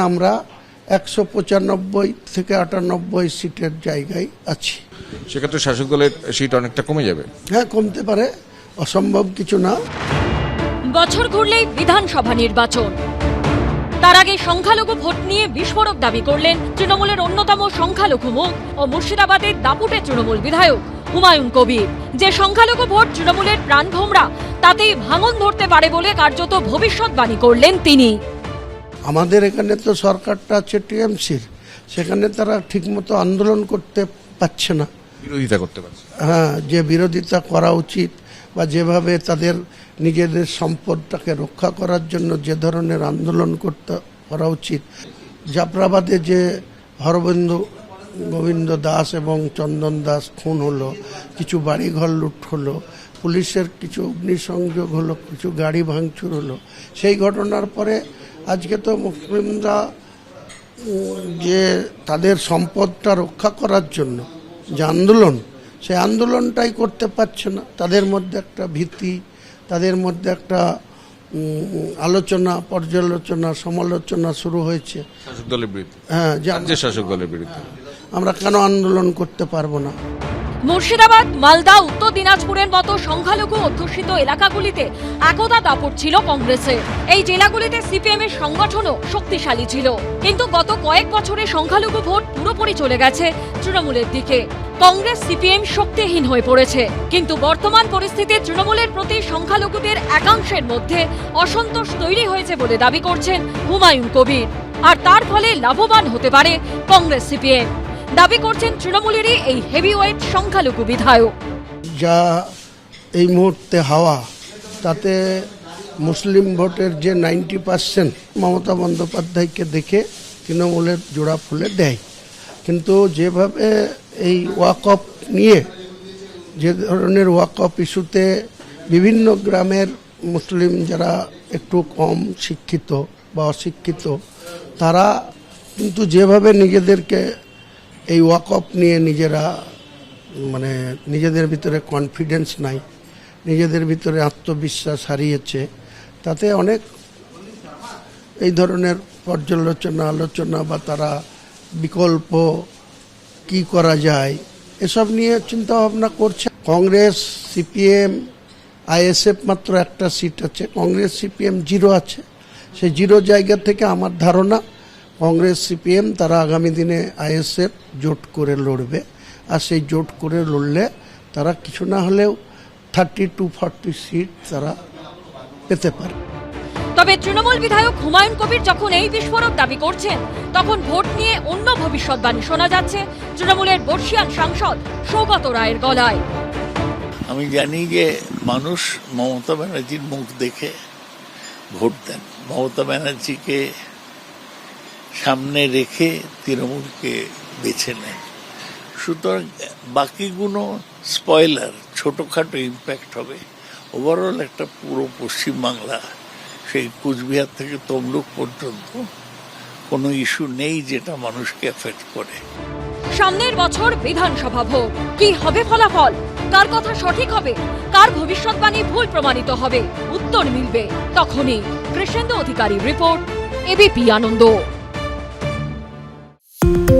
আমরা একশো পঁচানব্বই থেকে আটানব্বই সিটের জায়গায় আছি। সেক্ষেত্রে শাসক দলের সিট অনেকটা কমে যাবে। হ্যাঁ কমতে পারে অসম্ভব কিছু না। বছর ঘুরলেই বিধানসভা নির্বাচন। তার আগে সংখ্যালঘু ভোট নিয়ে বিস্ফোরক দাবি করলেন তৃণমূলের অন্যতম সংখ্যালঘু মুখ ও মুর্শিদাবাদের দাপুটে তৃণমূল বিধায়ক হুমায়ুন কবির। যে সংখ্যালঘু ভোট তৃণমূলের প্রাণভোমরা তাতেই ভাঙন ধরতে পারে বলে কার্যত ভবিষ্যৎবাণী করলেন তিনি। আমাদের এখানে তো সরকারটা আছে টিএমসির। সেখানে তারা ঠিকমতো আন্দোলন করতে পারছে না। বিরোধিতা করতে পারছে হ্যাঁ যে বিরোধিতা করা উচিত বা যেভাবে তাদের নিজেদের সম্পদটাকে রক্ষা করার জন্য যে ধরনের আন্দোলন করতে করা উচিত। জাফরাবাদে যে হরবন্ধু গোবিন্দ দাস এবং চন্দন দাস খুন হলো কিছু বাড়িঘর লুট হলো পুলিশের কিছু অগ্নিসংযোগ হলো কিছু গাড়ি ভাঙচুর হলো সেই ঘটনার পরে আজকে তো মুসলিমরা যে তাদের সম্পদটা রক্ষা করার জন্য যে আন্দোলন সেই আন্দোলনটাই করতে পারছে না। তাদের মধ্যে একটা ভীতি তাদের মধ্যে একটা আলোচনা পর্যালোচনা সমালোচনা শুরু হয়েছে। শাসক দলের বিরুদ্ধে। হ্যাঁ যে শাসক দলের বিরুদ্ধে। আমরা কেন আন্দোলন করতে পারব না? মুর্শিদাবাদ, মালদা, উত্তর দিনাজপুরের মতো সংখ্যালঘু অধ্যুষিত এলাকাগুলিতে একদা দাপট ছিল কংগ্রেসের এই জেলাগুলিতে সিপিএম এর সংগঠনও শক্তিশালী ছিল। কিন্তু গত কয়েক বছরে সংখ্যালঘু ভোট পুরোপুরি চলে গেছে তৃণমূলের দিকে। কংগ্রেস সিপিএম শক্তিহীন হয়ে পড়েছে। কিন্তু বর্তমান পরিস্থিতি তৃণমূলের প্রতি সংখ্যালঘুদের একাংশের মধ্যে অসন্তোষ তৈরি হয়েছে বলে দাবি করছেন হুমায়ুন কবির। আর তার ফলে লাভবান হতে পারে কংগ্রেস সিপিএম। দাবি করছেন তৃণমূলেরই এই হেভিওয়েট সংখ্যালঘু বিধায়ক। যা এই মুহূর্তে হাওয়া, তাতে মুসলিম ভোটের যে নাইনটি পার্সেন্ট মমতা বন্দ্যোপাধ্যায়কে দেখে তৃণমূলের জোড়া ফুলে দেয়। কিন্তু যেভাবে এই ওয়াকআপ নিয়ে, যে ধরনের ওয়াকআপ ইস্যুতে বিভিন্ন গ্রামের মুসলিম যারা একটু কম শিক্ষিত বা অশিক্ষিত, তারা কিন্তু যেভাবে নিজেদেরকে এই ওয়াকআপ নিয়ে নিজেরা মানে নিজেদের ভিতরে কনফিডেন্স নাই, নিজেদের ভিতরে আত্মবিশ্বাস হারিয়েছে, তাতে অনেক এই ধরনের পর্যালোচনা, আলোচনা বা তারা বিকল্প কি করা যায়, এসব নিয়ে চিন্তা ভাবনা করছে। কংগ্রেস, সিপিএম, আইএসএফ মাত্র একটা সিট আছে, কংগ্রেস, সিপিএম জিরো আছে। সেই জিরো জায়গা থেকে আমার ধারণা কংগ্রেস সিপিএম তারা আগামী দিনে আইএসএফ জোট করে লড়বে। আর সেই জোট করে লড়লে তারা কিছু না হলেও থার্টি টু ফর্টি সিট তারা পেতে পারে। তবে তৃণমূল বিধায়ক হুমায়ুন কবির যখন এই বিস্ফোরক দাবি করছেন তখন ভোট নিয়ে অন্য ভবিষ্যৎবাণী শোনা যাচ্ছে তৃণমূলের বর্ষিয়ান সাংসদ সৌগত রায়ের গলায়। আমি জানি যে মানুষ মমতা ব্যানার্জির মুখ দেখে ভোট দেন। মমতা ব্যানার্জিকে সামনে রেখে তৃণমূলকে বেছে নেন সুতরাং বাকিগুলো স্পয়লার, ছোটোখাটো ইম্প্যাক্ট হবে। ওভারঅল একটা পুরো পশ্চিমবাংলা, সেই কুচবিহার থেকে তমলুক পর্যন্ত কোনো ইস্যু নেই যেটা মানুষকে এফেক্ট করে। সামনের বছর বিধানসভা ভোট, কি হবে ফলাফল? কার কথা সঠিক হবে? কার ভবিষ্যৎবাণী ভুল প্রমাণিত হবে? উত্তর মিলবে তখনই। Krishnendu Adhikari report ABP Ananda. Thank you.